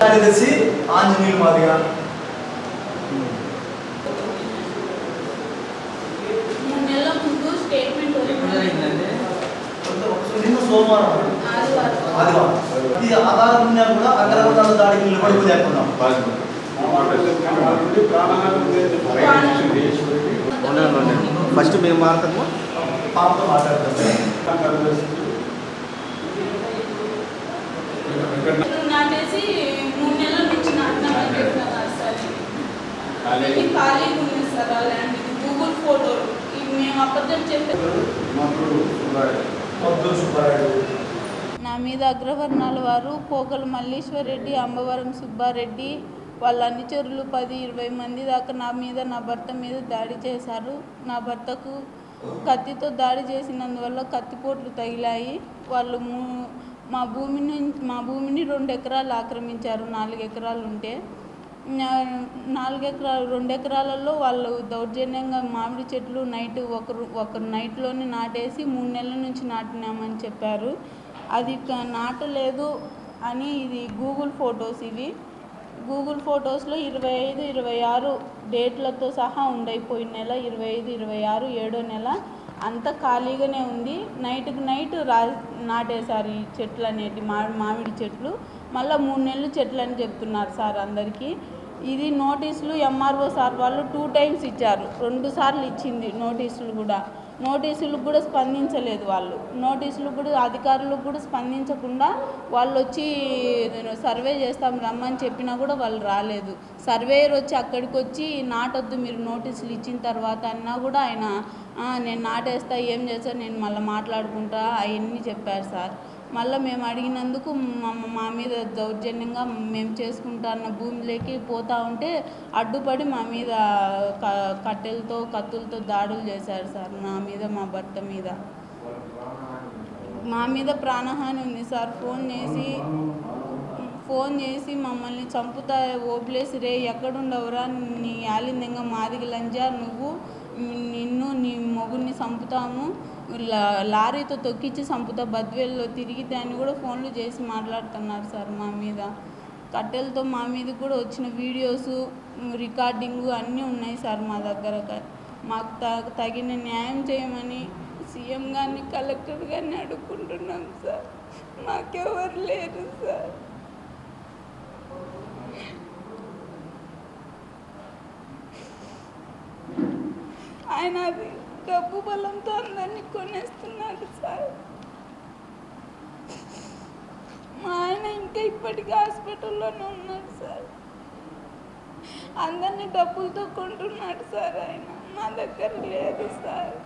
కార్యదర్శి ఆంజనేయులు మాదిగా. నిన్న సోమవారం. ఆదివారం. ఇది ఆధారం ఉన్నా కూడా అగ్రవర్ణాల దాడికి నిలబడిపోలేకున్నాం ఫస్ట్ మేము మాట్లాడము పాపతో మాట్లాడతాం చెట్లు నాటేసి మూడు నెలల నుంచి నాటున్నామని చెప్తున్నారు సార్ ఇది ఖాళీగా ఉంది సార్ ఆ ల్యాండ్ ఇది గూగుల్ ఫోటోలు మేము అబద్ధం నా మీద అగ్రవర్ణాల వారు పోకల మల్లీశ్వర్ రెడ్డి అంబవరం సుబ్బారెడ్డి వాళ్ళ అనుచరులు పది ఇరవై మంది దాకా నా మీద నా భర్త మీద దాడి చేశారు. నా భర్తకు కత్తితో దాడి చేసినందువల్ల కత్తిపోట్లు తగిలాయి. వాళ్ళు మా భూమిని మా భూమిని రెండు ఎకరాలు ఆక్రమించారు. నాలుగు ఎకరాలు ఉంటే నాలుగు ఎకరాలు రెండు ఎకరాలలో వాళ్ళు దౌర్జన్యంగా మామిడి చెట్లు నైట్ ఒకరు ఒకరు నైట్లోనే నాటేసి మూడు నెలల నుంచి నాటినామని చెప్పారు. అది నాటలేదు అని ఇది గూగుల్ ఫొటోస్ ఇవి. గూగుల్ ఫొటోస్లో ఇరవై ఐదు ఇరవై ఆరు డేట్లతో సహా ఉండైపోయిన పోయిన నెల ఇరవై ఐదు ఇరవై ఆరు ఏడో నెల అంత ఖాళీగానే ఉంది. నైట్కి నైట్ రా నాటేశారు ఈ చెట్లు అనేటి మా మామిడి చెట్లు. మళ్ళీ మూడు నెలలు చెట్లు అని చెప్తున్నారు సార్ అందరికీ. ఇది నోటీసులు ఎంఆర్ఓ సార్ వాళ్ళు టూ టైమ్స్ ఇచ్చారు. రెండు సార్లు ఇచ్చింది నోటీసులు కూడా. నోటీసులకు కూడా స్పందించలేదు వాళ్ళు. నోటీసులు కూడా అధికారులకు కూడా స్పందించకుండా వాళ్ళు వచ్చి సర్వే చేస్తాం రమ్మని చెప్పినా కూడా వాళ్ళు రాలేదు. సర్వేయర్ వచ్చి అక్కడికి వచ్చి నాటొద్దు మీరు నోటీసులు ఇచ్చిన తర్వాత అన్నా కూడా ఆయన నేను నాటేస్తా ఏం చేస్తా నేను మళ్ళీ మాట్లాడుకుంటా అవన్నీ చెప్పారు సార్. మళ్ళీ మేము అడిగినందుకు మా మా మీద దౌర్జన్యంగా మేము చేసుకుంటాన్న భూమిలోకి పోతా ఉంటే అడ్డుపడి మా మీద క- కట్టెలతో కత్తులతో దాడులు చేశారు సార్ నా మీద మా భర్త మీద. మా మీద ప్రాణహాని ఉంది సార్. ఫోన్ చేసి ఫోన్ చేసి మమ్మల్ని చంపుతా ఓబ్లేసి రే ఎక్కడుండవురా? నీ యాలిందంగా మాదిగి లంజా నువ్వు నిన్ను నీ మొగుడిని చంపుతాము. లారీతో తొక్కిచ్చి చంపుతా బద్వేల్లో తిరిగితే అని కూడా ఫోన్లు చేసి మాట్లాడుతున్నారు సార్ మా మీద. కట్టెలతో మా మీద కూడా వచ్చిన వీడియోస్ రికార్డింగ్ అన్నీ ఉన్నాయి సార్ మా దగ్గర. మాకు త- తగిన న్యాయం చేయమని సీఎం గారిని కలెక్టర్ గారిని అడుక్కుంటున్నాం సార్. మాకెవరు లేరు సార్. ఆయన అది డబ్బు బలంతో అందరినీ కొనేస్తున్నాడు సార్. మా ఆయన ఇంకా ఇప్పటికీ హాస్పిటల్లోనే ఉన్నాడు సార్. అందరినీ డబ్బులతో కొంటున్నాడు సార్ ఆయన. మా దగ్గర లేదు సార్.